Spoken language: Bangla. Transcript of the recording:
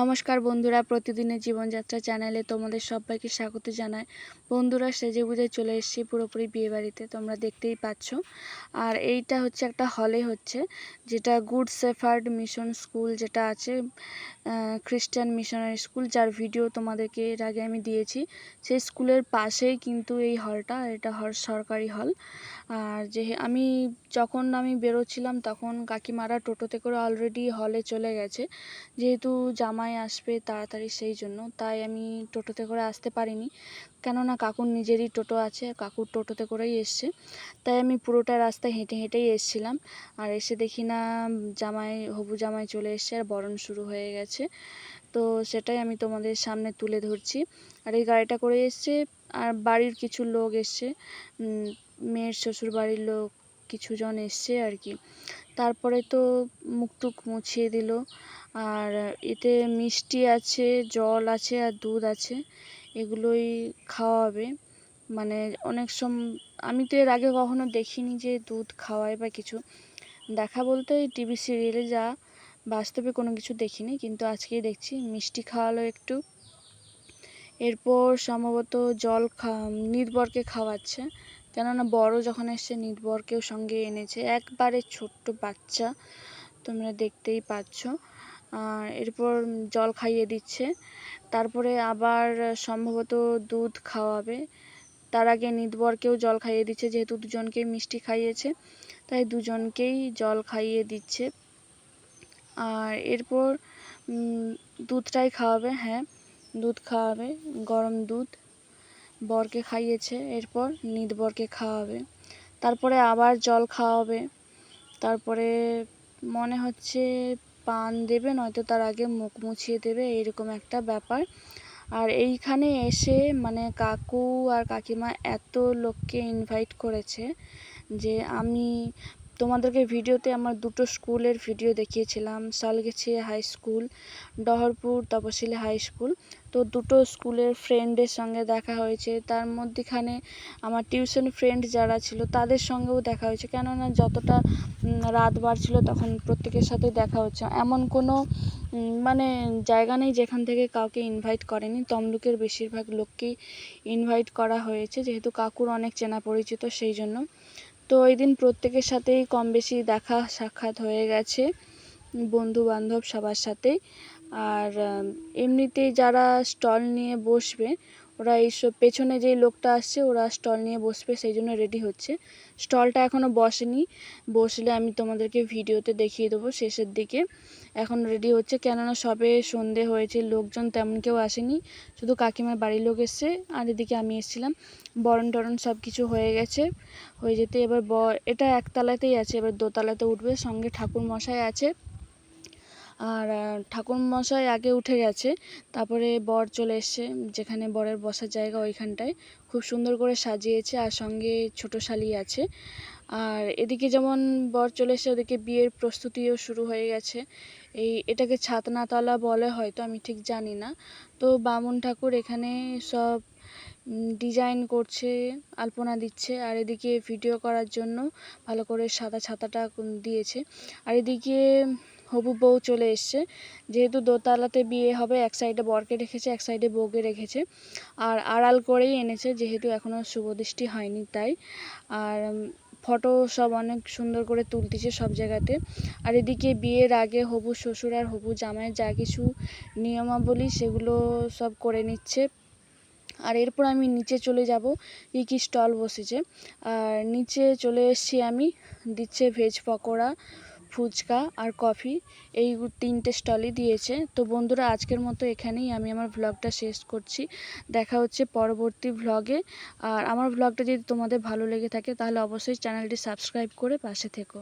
নমস্কার বন্ধুরা, প্রতিদিনের জীবনযাত্রা চ্যানেলে তোমাদের সবাইকে স্বাগত জানাই। বন্ধুরা, সেজে বুঝে চলে এসেছি পুরোপুরি বিয়ে বাড়িতে তোমরা দেখতেই পাচ্ছ। আর এইটা হচ্ছে একটা হলে হচ্ছে, যেটা গুড সেফার্ড মিশন স্কুল যেটা আছে খ্রিস্টান মিশনারি স্কুল, যার ভিডিও তোমাদেরকে এর আগে আমি দিয়েছি। সেই স্কুলের পাশেই কিন্তু এই হলটা, এটা হল সরকারি হল। আর যে আমি যখন আমি বেরোচ্ছিলাম, তখন কাকিমারা টোটোতে করে অলরেডি হলে চলে গেছে। যেহেতু জামাই আসবে তাড়াতাড়ি সেই জন্য। তাই আমি টোটোতে করে আসতে পারিনি। কেননা কাকুর নিজেরই টোটো আছে, কাকুর টোটোতে করেই এসছে। তাই আমি পুরোটা রাস্তা হেঁটে হেঁটেই এসছিলাম। আর এসে দেখি না, জামাই, হবু জামাই চলে এসছে আর বরণ শুরু হয়ে গেছে। তো সেটাই আমি তোমাদের সামনে তুলে ধরছি। আর এই গাড়িটা করে এসছে। আর বাড়ির কিছু লোক এসছে। মেয়ের শ্বশুর বাড়ির লোক, কিছুজন এসছে আর কি। তারপরে তো মুখ টুক মুছিয়ে দিল। আর এতে মিষ্টি আছে, জল আছে আর দুধ আছে, এগুলোই খাওয়াবে। মানে অনেক সম, আমি তো এর আগে কখনো দেখিনি যে দুধ খাওয়ায় বা কিছু। দেখা বলতে টিভি সিরিয়ালে যা, বাস্তবে কোনো কিছু দেখিনি, কিন্তু আজকেই দেখছি মিষ্টি খাওয়ালো একটু। এরপর সম্ভবত জল খা, নির্বরকে খাওয়াচ্ছে। কেননা বড় যখন এসছে, নির্বরকেও সঙ্গে এনেছে। একবারে ছোট্ট বাচ্চা তোমরা দেখতেই পাচ্ছ। আর এরপর জল খাইয়ে দিচ্ছে। তারপরে আবার সম্ভবত দুধ খাওয়াবে। তার আগে নিদবরকেও জল খাইয়ে দিচ্ছে, যেহেতু দুজনকেই মিষ্টি খাইয়েছে। তাই দুজনকেই জল খাইয়ে দিচ্ছে। আর এরপর দুধটাই খাওয়াবে হ্যাঁ দুধ খাওয়াবে, গরম দুধ। বরকে খাইয়েছে, এরপর নিদ বরকে খাওয়াবে। তারপরে আবার জল খাওয়াবে। তারপরে মনে হচ্ছে পান দেবে, নয়তো তার আগে মুখ মুছিয়ে দেবে, এরকম একটা ব্যাপার। আর এইখানে এসে মানে কাকু আর কাকিমা এত লোককে ইনভাইট করেছে যে আমি তোমাদেরকে ভিডিওতে আমার দুটো স্কুলের ভিডিও দেখিয়েছিলাম সালগেছি হাই স্কুল, ডহরপুর, তপশিলি হাই স্কুল। তো দুটো স্কুলের ফ্রেন্ডের সঙ্গে দেখা হয়েছে। তার মধ্যেখানে আমার টিউশন ফ্রেন্ড যারা ছিল, তাদের সঙ্গেও দেখা হয়েছে। কেননা যতটা রাত বাড়ছিল তখন প্রত্যেকের সাথে দেখা হচ্ছে। এমন কোনো মানে জায়গা নেই যেখান থেকে কাউকে ইনভাইট করেনি। তমলুকের বেশিরভাগ লোককেই ইনভাইট করা হয়েছে। যেহেতু কাকুর অনেক চেনা পরিচিত সেই জন্য তো ওই দিন প্রত্যেকের সাথেই কম বেশি দেখা সাক্ষাৎ হয়ে গেছে বন্ধু বান্ধব সবার সাথেই। আর এমনিতেই যারা স্টল নিয়ে বসবে ওরা এইসব পেছনে যেই লোকটা আসছে, ওরা স্টল নিয়ে বসবে সেই জন্য রেডি হচ্ছে। স্টলটা এখনও বসেনি। বসলে আমি তোমাদেরকে ভিডিওতে দেখিয়ে দেবো শেষের দিকে। এখন রেডি হচ্ছে। কেননা সবে সন্ধে হয়েছে, লোকজন তেমন কেউ আসেনি। শুধু কাকিমার বাড়ির লোক এসছে। আর এদিকে আমি এসেছিলাম। বরণ টরণ সব কিছু হয়ে গেছে। হয়ে যেতে এবার ব এটা একতলাতেই আছে। এবার দোতলাতে উঠবে। সঙ্গে ঠাকুর মশাই আছে। আর ঠাকুরমশাই আগে উঠে গেছে, তারপরে বর চলে এসছে, যেখানে বরের বসার জায়গা ওইখানটায়। খুব সুন্দর করে সাজিয়েছে আর সঙ্গে ছোটো শালি আছে। আর এদিকে যেমন বর চলে এসে ওদিকে বিয়ের প্রস্তুতিও শুরু হয়ে গেছে। এই এটাকে ছাতনাতলা বলে হয়তো, আমি ঠিক জানি না। তো বামুন ঠাকুর এখানে সব ডিজাইন করছে, আলপনা দিচ্ছে। আর এদিকে ভিডিও করার জন্য ভালো করে সাদা ছাতাটা দিয়েছে। আর এদিকে হবু বউ চলে এসছে। যেহেতু দোতলাতে বিয়ে হবে, এক সাইডে বরকে রেখেছে, এক সাইডে বউকে রেখেছে। আর আড়াল করেই এনেছে, যেহেতু এখনও শুভদৃষ্টি হয়নি তাই। আর ফটো সব অনেক সুন্দর করে তুলতেছে সব জায়গাতে। আর এদিকে বিয়ের আগে হবু শ্বশুর আর হবু জামাইয়ের যা কিছু নিয়মাবলী সেগুলো সব করে নিচ্ছে। আর এরপর আমি নিচে চলে যাব, কী কী স্টল বসেছে। আর নিচে চলে এসেছি আমি, দিচ্ছে ভেজ পকোড়া। ফুচকা আর কফি, এই তিনটে স্টলই দিয়েছে। তো বন্ধুরা, আজকের মতো এখানেই আমি আমার ভ্লগটা শেষ করছি। দেখা হচ্ছে পরবর্তী ভ্লগে আর আমার ভ্লগটা যদি তোমাদের ভালো লেগে থাকে, তাহলে অবশ্যই চ্যানেলটি সাবস্ক্রাইব করে পাশে থেকো।